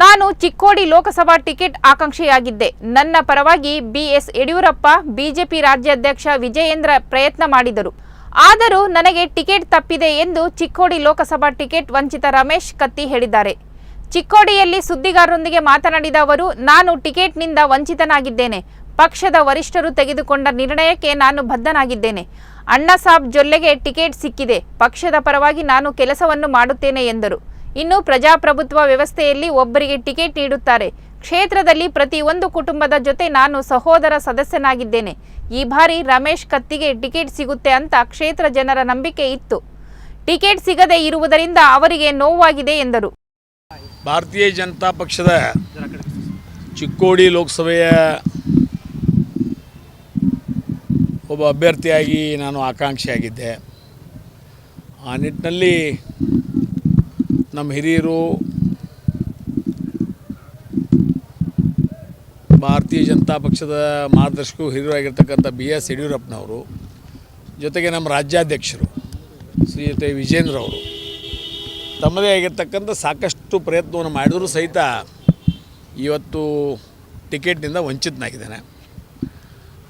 ನಾನು ಚಿಕ್ಕೋಡಿ ಲೋಕಸಭಾ ಟಿಕೆಟ್ ಆಕಾಂಕ್ಷಿಯಾಗಿದ್ದೆ. ನನ್ನ ಪರವಾಗಿ ಬಿಎಸ್ ಯಡಿಯೂರಪ್ಪ, ಬಿಜೆಪಿ ರಾಜ್ಯಾಧ್ಯಕ್ಷ ವಿಜಯೇಂದ್ರ ಪ್ರಯತ್ನ ಮಾಡಿದರು. ಆದರೂ ನನಗೆ ಟಿಕೆಟ್ ತಪ್ಪಿದೆ ಎಂದು ಚಿಕ್ಕೋಡಿ ಲೋಕಸಭಾ ಟಿಕೆಟ್ ವಂಚಿತ ರಮೇಶ್ ಕತ್ತಿ ಹೇಳಿದ್ದಾರೆ. ಚಿಕ್ಕೋಡಿಯಲ್ಲಿ ಸುದ್ದಿಗಾರರೊಂದಿಗೆ ಮಾತನಾಡಿದ ಅವರು, ನಾನು ಟಿಕೆಟ್ನಿಂದ ವಂಚಿತನಾಗಿದ್ದೇನೆ. ಪಕ್ಷದ ವರಿಷ್ಠರು ತೆಗೆದುಕೊಂಡ ನಿರ್ಣಯಕ್ಕೆ ನಾನು ಬದ್ಧನಾಗಿದ್ದೇನೆ. ಅಣ್ಣಸಾಬ್ ಜೊಲ್ಲೆಗೆ ಟಿಕೆಟ್ ಸಿಕ್ಕಿದೆ. ಪಕ್ಷದ ಪರವಾಗಿ ನಾನು ಕೆಲಸವನ್ನು ಮಾಡುತ್ತೇನೆ ಎಂದರು. ಇನ್ನು ಪ್ರಜಾಪ್ರಭುತ್ವ ವ್ಯವಸ್ಥೆಯಲ್ಲಿ ಒಬ್ಬರಿಗೆ ಟಿಕೆಟ್ ನೀಡುತ್ತಾರೆ. ಕ್ಷೇತ್ರದಲ್ಲಿ ಪ್ರತಿಯೊಂದು ಕುಟುಂಬದ ಜೊತೆ ನಾನು ಸಹೋದರ ಸದಸ್ಯನಾಗಿದ್ದೇನೆ. ಈ ಬಾರಿ ರಮೇಶ್ ಕತ್ತಿಗೆ ಟಿಕೆಟ್ ಸಿಗುತ್ತೆ ಅಂತ ಕ್ಷೇತ್ರ ಜನರ ನಂಬಿಕೆ ಇತ್ತು. ಟಿಕೆಟ್ ಸಿಗದೆ ಇರುವುದರಿಂದ ಅವರಿಗೆ ನೋವಾಗಿದೆ ಎಂದರು. ಭಾರತೀಯ ಜನತಾ ಪಕ್ಷದ ಚಿಕ್ಕೋಡಿ ಲೋಕಸಭೆಯ ಒಬ್ಬ ಅಭ್ಯರ್ಥಿಯಾಗಿ ನಾನು ಆಕಾಂಕ್ಷಿಯಾಗಿದ್ದೆ. ಆ ನಿಟ್ಟಿನಲ್ಲಿ ನಮ್ಮ ಹಿರಿಯರು ಭಾರತೀಯ ಜನತಾ ಪಕ್ಷದ ಮಾರ್ಗದರ್ಶಕರು ಹಿರಿಯರಾಗಿರ್ತಕ್ಕಂಥ ಬಿ ಎಸ್ ಯಡಿಯೂರಪ್ಪನವರು, ಜೊತೆಗೆ ನಮ್ಮ ರಾಜ್ಯಾಧ್ಯಕ್ಷರು ಶ್ರೀಯುತ ವಿಜೇಂದ್ರ ಅವರು ತಮ್ಮದೇ ಆಗಿರ್ತಕ್ಕಂಥ ಸಾಕಷ್ಟು ಪ್ರಯತ್ನವನ್ನು ಮಾಡಿದರೂ ಸಹಿತ ಇವತ್ತು ಟಿಕೆಟ್ನಿಂದ ವಂಚಿತನಾಗಿದ್ದೇನೆ.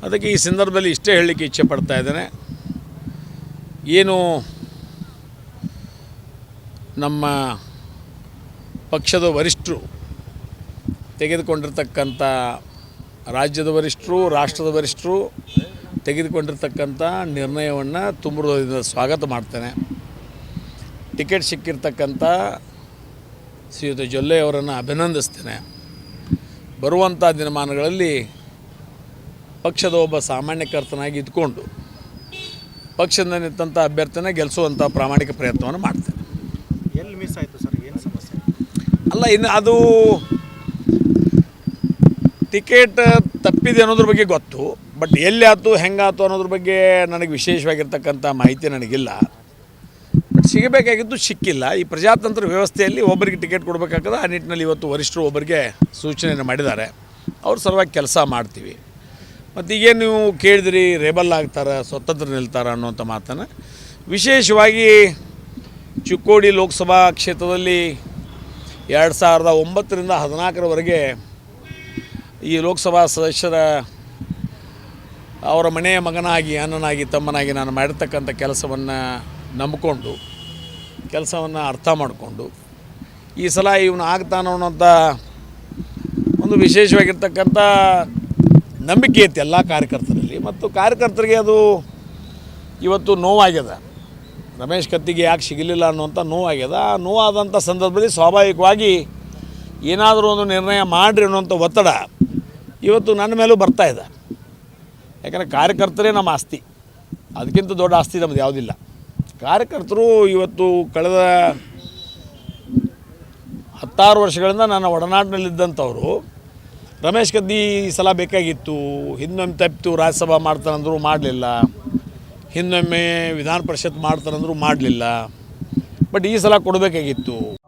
ಅದಕ್ಕೆ ಈ ಸಂದರ್ಭದಲ್ಲಿ ಇಷ್ಟೇ ಹೇಳಲಿಕ್ಕೆ ಇಚ್ಛೆ ಪಡ್ತಾ ಇದ್ದೇನೆ. ಏನು ನಮ್ಮ ಪಕ್ಷದ ವರಿಷ್ಠರು ತೆಗೆದುಕೊಂಡಿರ್ತಕ್ಕಂಥ ರಾಜ್ಯದ ವರಿಷ್ಠರು, ರಾಷ್ಟ್ರದ ವರಿಷ್ಠರು ತೆಗೆದುಕೊಂಡಿರ್ತಕ್ಕಂಥ ನಿರ್ಣಯವನ್ನು ತುಂಬ ಸ್ವಾಗತ ಮಾಡ್ತೇನೆ. ಟಿಕೆಟ್ ಸಿಕ್ಕಿರ್ತಕ್ಕಂಥ ಶ್ರೀಯುತ ಜೊಲ್ಲೆ ಅವರನ್ನು ಅಭಿನಂದಿಸ್ತೇನೆ. ಬರುವಂಥ ದಿನಮಾನಗಳಲ್ಲಿ ಪಕ್ಷದ ಒಬ್ಬ ಸಾಮಾನ್ಯಕರ್ತನಾಗಿ ಇದ್ಕೊಂಡು ಪಕ್ಷದಿಂದ ನಿಂತಹ ಅಭ್ಯರ್ಥಿನ ಗೆಲ್ಲಿಸುವಂಥ ಪ್ರಾಮಾಣಿಕ ಪ್ರಯತ್ನವನ್ನು ಮಾಡ್ತೇನೆ. ಎಲ್ಲಿ ಮಿಸ್ ಆಯಿತು ಸರ್? ಏನು ಸಮಸ್ಯೆ? ಅಲ್ಲ, ಇನ್ನು ಅದು ಟಿಕೆಟ್ ತಪ್ಪಿದೆ ಅನ್ನೋದ್ರ ಬಗ್ಗೆ ಗೊತ್ತು, ಬಟ್ ಎಲ್ಲಿ ಆಯ್ತು ಹೆಂಗಾಯ್ತು ಅನ್ನೋದ್ರ ಬಗ್ಗೆ ನನಗೆ ವಿಶೇಷವಾಗಿರ್ತಕ್ಕಂಥ ಮಾಹಿತಿ ನನಗಿಲ್ಲ. ಬಟ್ ಸಿಗಬೇಕಾಗಿದ್ದು ಸಿಕ್ಕಿಲ್ಲ. ಈ ಪ್ರಜಾತಂತ್ರ ವ್ಯವಸ್ಥೆಯಲ್ಲಿ ಒಬ್ಬರಿಗೆ ಟಿಕೆಟ್ ಕೊಡಬೇಕಾಗ್ತದೆ. ಆ ನಿಟ್ಟಿನಲ್ಲಿ ಇವತ್ತು ವರಿಷ್ಠರು ಒಬ್ಬರಿಗೆ ಸೂಚನೆಯನ್ನು ಮಾಡಿದ್ದಾರೆ. ಅವ್ರ ಸಲುವಾಗಿ ಕೆಲಸ ಮಾಡ್ತೀವಿ. ಮತ್ತು ಈಗೇನು ನೀವು ಕೇಳಿದ್ರಿ, ರೇಬಲ್ ಆಗ್ತಾರೆ, ಸ್ವತಂತ್ರ ನಿಲ್ತಾರ ಅನ್ನೋಂಥ ಮಾತನ್ನು. ವಿಶೇಷವಾಗಿ ಚಿಕ್ಕೋಡಿ ಲೋಕಸಭಾ ಕ್ಷೇತ್ರದಲ್ಲಿ ಎರಡು ಸಾವಿರದ ಒಂಬತ್ತರಿಂದ ಹದಿನಾಲ್ಕರವರೆಗೆ ಈ ಲೋಕಸಭಾ ಸದಸ್ಯರ ಅವರ ಮನೆಯ ಮಗನಾಗಿ, ಅಣ್ಣನಾಗಿ, ತಮ್ಮನಾಗಿ ನಾನು ಮಾಡಿರ್ತಕ್ಕಂಥ ಕೆಲಸವನ್ನು ನಂಬಿಕೊಂಡು, ಕೆಲಸವನ್ನು ಅರ್ಥ ಮಾಡಿಕೊಂಡು, ಈ ಸಲ ಇವನು ಆಗ್ತಾನ ಅನ್ನೋಂಥ ಒಂದು ವಿಶೇಷವಾಗಿರ್ತಕ್ಕಂಥ ನಂಬಿಕೆ ಇತ್ತು ಎಲ್ಲ ಕಾರ್ಯಕರ್ತರಲ್ಲಿ. ಮತ್ತು ಕಾರ್ಯಕರ್ತರಿಗೆ ಅದು ಇವತ್ತು ನೋವಾಗ್ಯದ. ರಮೇಶ್ ಕತ್ತಿಗೆ ಯಾಕೆ ಸಿಗಲಿಲ್ಲ ಅನ್ನುವಂಥ ನೋವಾಗ್ಯದ ಆ ನೋವಾದಂಥ ಸಂದರ್ಭದಲ್ಲಿ ಸ್ವಾಭಾವಿಕವಾಗಿ ಏನಾದರೂ ಒಂದು ನಿರ್ಣಯ ಮಾಡಿರಿ ಅನ್ನುವಂಥ ಒತ್ತಡ ಇವತ್ತು ನನ್ನ ಮೇಲೂ ಬರ್ತಾ ಇದೆ. ಯಾಕಂದರೆ ಕಾರ್ಯಕರ್ತರೇ ನಮ್ಮ ಆಸ್ತಿ. ಅದಕ್ಕಿಂತ ದೊಡ್ಡ ಆಸ್ತಿ ನಮ್ಮದು ಯಾವುದಿಲ್ಲ. ಕಾರ್ಯಕರ್ತರು ಇವತ್ತು ಕಳೆದ ಹತ್ತಾರು ವರ್ಷಗಳಿಂದ ನನ್ನ ಒಡನಾಡಿನಲ್ಲಿದ್ದಂಥವರು ರಮೇಶ್ ಕದ್ದಿ ಈ ಸಲ ಬೇಕಾಗಿತ್ತು ಹಿಂದೊಮ್ಮೆ ತಪ್ಪಿತು ರಾಜ್ಯಸಭಾ ಮಾಡ್ತಾನಂದ್ರು ಮಾಡಲಿಲ್ಲ. ಹಿಂದೊಮ್ಮೆ ವಿಧಾನ ಪರಿಷತ್ ಮಾಡ್ತಾರಂದ್ರೂ ಮಾಡಲಿಲ್ಲ. ಬಟ್ ಈ ಸಲ ಕೊಡಬೇಕಾಗಿತ್ತು.